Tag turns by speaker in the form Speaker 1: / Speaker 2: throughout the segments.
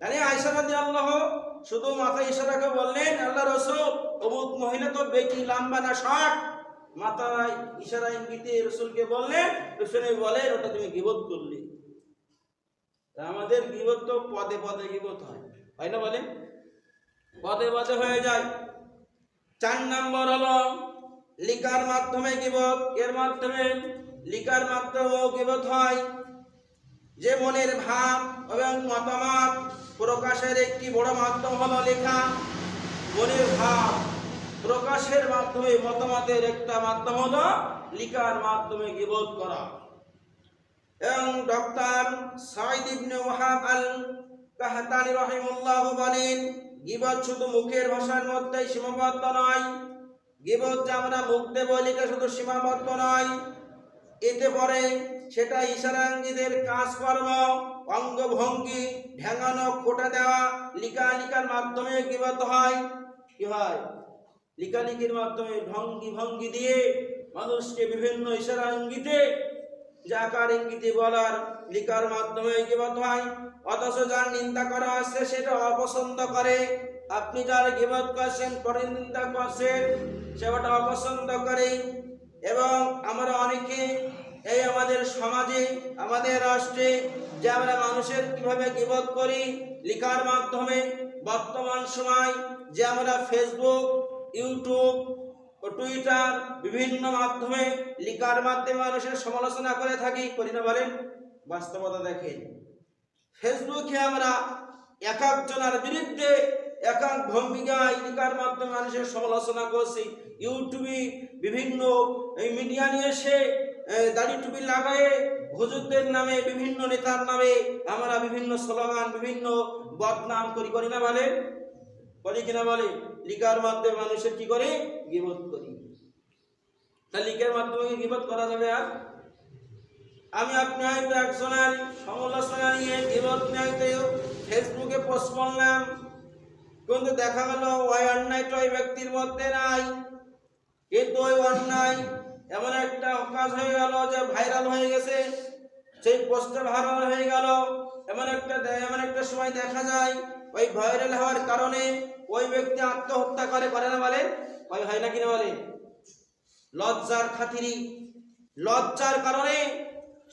Speaker 1: তাহলে আয়সা রাদি আল্লাহ শুধু মাথা ইশারাকে বললেন, আল্লাহ রসুল অমুক মহিলা তো বেটি লাম্বা না শর্ট? মাথায় ইশারা, ইঙ্গিতে রসুলকে বললেন, রসুল বলেন ওটা তুমি গিবত করলি। আমাদের গিবত তো পদে পদে গিবত হয় হয় না বলেন? পদে পদে হয়ে যায়। চার নম্বর হলো, লিকার মাধ্যমে গিবত, এর মাধ্যমে লিকার মাধ্যমেও গিবত হয়। যে মনের ভাব এবং মতামত প্রকাশের একটি বড় মাধ্যম হলো লেখা। মনের ভাব। প্রকাশের মাধ্যমে মতামতের একটা মাধ্যম হলো লিখার মাধ্যমে গিবোধ করা। এবং doctor Saeed ibn Wahab al Qahtani রহিমুল্লাহ বলেন গিবত শুধু মুখের ভাষার মধ্যেই সীমাবদ্ধ নয়। গিবত যে আমরা মুখ দিয়ে বলি এটা শুধু সীমাবদ্ধ নয়, এতে পরে সেটা ইশারাঙ্গীদের কাজকর্ম অঙ্গভঙ্গি ঢেঙানো খোটা দেওয়া লিকা লিকার মাধ্যমে গিবত হয়। কি হয়? লিকালিকির মাধ্যমে ভঙ্গি ভঙ্গি দিয়ে মানুষকে বিভিন্ন ইশারা ইঙ্গিতে যাকার ইঙ্গিতে বলার লিকার মাধ্যমে গিবত হয়। অথচ যার নিন্দা করা হচ্ছে সেটা অপছন্দ করে। আপনি যার গিবত করছেন পরে নিন্দা করছেন সেটা অপছন্দ করে এবং আমরা অনেকে সমাজে, আমাদের রাষ্ট্রে যে আমরা মানুষের কীভাবে গিবত করি, লিখার মাধ্যমে বর্তমান সময় যে আমরা ফেসবুক ইউটিউব টুইটার বিভিন্ন মাধ্যমে লিখার মাধ্যমে মানুষের সমালোচনা করে থাকি, করি না বলেন? বাস্তবতা দেখেন। ফেসবুকে আমরা এক একজনের বিরুদ্ধে এক এক ভূমিকায় লিখার মাধ্যমে মানুষের সমালোচনা করছি। ইউটিউবে বিভিন্ন মিডিয়া নিয়ে এসে দাড়ি টুপি লাগায়ে হুজুরদের নামে, বিভিন্ন নেতার নামে আমরা বিভিন্ন স্লোগান, বিভিন্ন বদনাম করি করি না বলে? করি কিনা বলে? লিখার মাধ্যমে মানুষের কি করে? গিবত করি। তা লিখের মাধ্যমে গিবত করা যাবে আর? আমি আপনি হয়তো একজনের সমালোচনা নিয়ে গিবত নিয়ে ফেসবুকে পোস্ট করলাম। কিন্তু দেখা গেল ওই অন্যায়টা ওই ব্যক্তির মধ্যে নাই। কিন্তু ওই অন্যায় এমন একটা কাজ হয়ে গেল যে ভাইরাল হয়ে গেছে, সেই পোস্টটা ভাইরাল হয়ে গেল। এমন একটা এমন একটা সময় দেখা যায়, ওই ভাইরাল হওয়ার কারণে ওই ব্যক্তি আত্মহত্যা করে করে না বলে? ওই হয় না কিনা বলে? লজ্জার খাতিরি। লজ্জার কারণে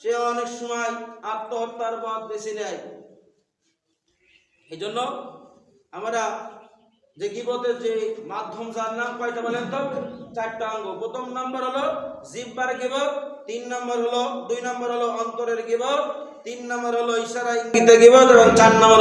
Speaker 1: সে অনেক সময় আত্মহত্যার পথ বেছে নেয়। এই জন্য আমরা যে গিবতের যে মাধ্যম, যার নাম কয়টা বলেন তো? চারটা অঙ্গ। প্রথম নম্বর হলো জিব্বার গিবত, তিন নম্বর হলো, দুই নম্বর হলো অন্তরের গিবত, তিন নম্বর হলো ইশারা ইঙ্গিতে গিবত এবং চার নম্বর